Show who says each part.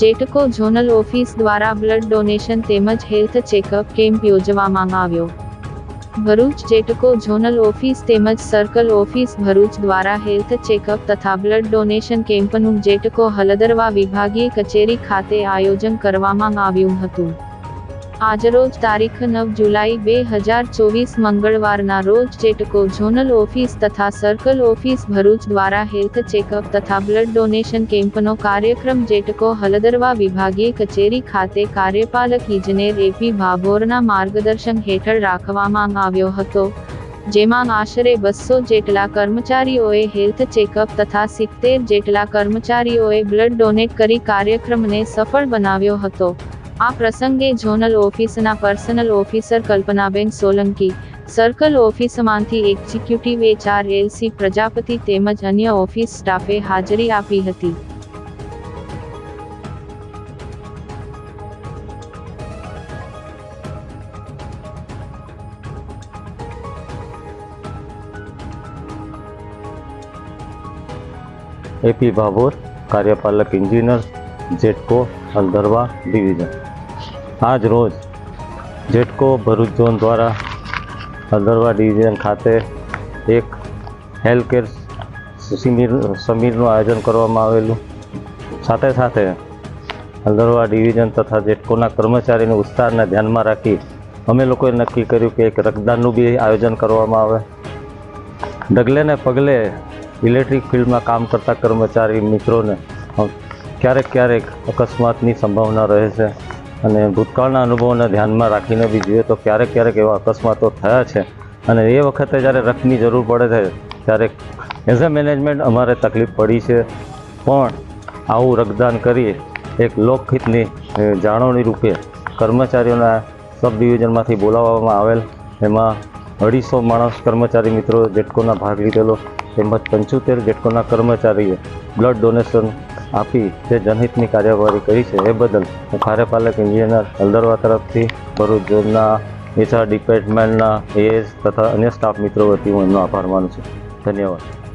Speaker 1: GETCO zonal office દ્વારા blood donation તેમજ health checkup camp યોજવામાં આવ્યો. ભરૂચ જેટકો ઝોનલ ઓફિસ તેમજ સર્કલ ઓફિસ ભરૂચ દ્વારા હેલ્થ ચેકઅપ તથા બ્લડ ડોનેશન કેમ્પનું જેટકો હલદરવા વિભાગીય કચેરી ખાતે આયોજન કરવામાં આવ્યું હતું. આજરોજ તારીખ નવ જુલાઈ બે હજાર ચોવીસ મંગળવારના રોજ જેટકો ઝોનલ ઓફિસ તથા સર્કલ ઓફિસ ભરૂચ દ્વારા હેલ્થ ચેકઅપ તથા બ્લડ ડોનેશન કેમ્પનો કાર્યક્રમ જેટકો હલદરવા વિભાગીય કચેરી ખાતે કાર્યપાલક ઇજનેર એપી ભાભોરના માર્ગદર્શન હેઠળ રાખવામાં આવ્યો હતો, જેમાં આશરે બસો જેટલા કર્મચારીઓએ હેલ્થ ચેકઅપ તથા સિત્તેર જેટલા કર્મચારીઓએ બ્લડ ડોનેટ કરી કાર્યક્રમને સફળ બનાવ્યો હતો. આ પ્રસંગે ઝોનલ ઓફિસના personal officer Kalpanaben Solanki, circle ઓફિસમાંથી executive HR LC Prajapati તેમજ અન્ય ઓફિસ સ્ટાફે હાજરી આપી હતી.
Speaker 2: એપી ભાભોર, કાર્યપાલક ઇન્જિનિયર જેટકો હલદરવા ડિવિઝન. આજ રોજ જેટકો ભરૂચ ઝોન દ્વારા હલદરવા ડિવિઝન ખાતે એક હેલ્થ કેર સમીર સમીરનું આયોજન કરવામાં આવેલું. સાથે સાથે હલદરવા ડિવિઝન તથા જેટકોના કર્મચારીની ઉત્સાહને ધ્યાનમાં રાખી અમે લોકોએ નક્કી કર્યું કે એક રક્તદાનનું બી આયોજન કરવામાં આવે. ડગલે ને પગલે ઇલેક્ટ્રિક ફિલ્ડમાં કામ કરતા કર્મચારી મિત્રોને ક્યારેક ક્યારેક અકસ્માતની સંભાવના રહે છે. અને ભૂતકાળના અનુભવોને ધ્યાનમાં રાખીને બી જોઈએ તો ક્યારેક ક્યારેક એવા અકસ્માતો થયા છે. અને એ વખતે જ્યારે રકની જરૂર પડે છે, ત્યારે એઝ અ મેનેજમેન્ટ અમારે તકલીફ પડી છે. પણ આવું રક્તદાન કરી એક લોકહિતની જાળવણી રૂપે કર્મચારીઓના સબ ડિવિઝનમાંથી બોલાવવામાં આવેલ એમાં અઢીસો માણસ કર્મચારી મિત્રો જેટકોના ભાગ લીધેલો, તેમજ પંચોતેર જેટકોના કર્મચારીએ બ્લડ ડોનેશન આપી જે જનહિતની કાર્યવાહી કરી છે એ બદલ હું કાર્યપાલક ઇન્જિનિયર હલદરવા તરફથી ભરૂચ ઝોનના એચઆર ડિપાર્ટમેન્ટના એએસ તથા અન્ય સ્ટાફ મિત્રો વતી હું એમનો આભાર માનું છું. ધન્યવાદ.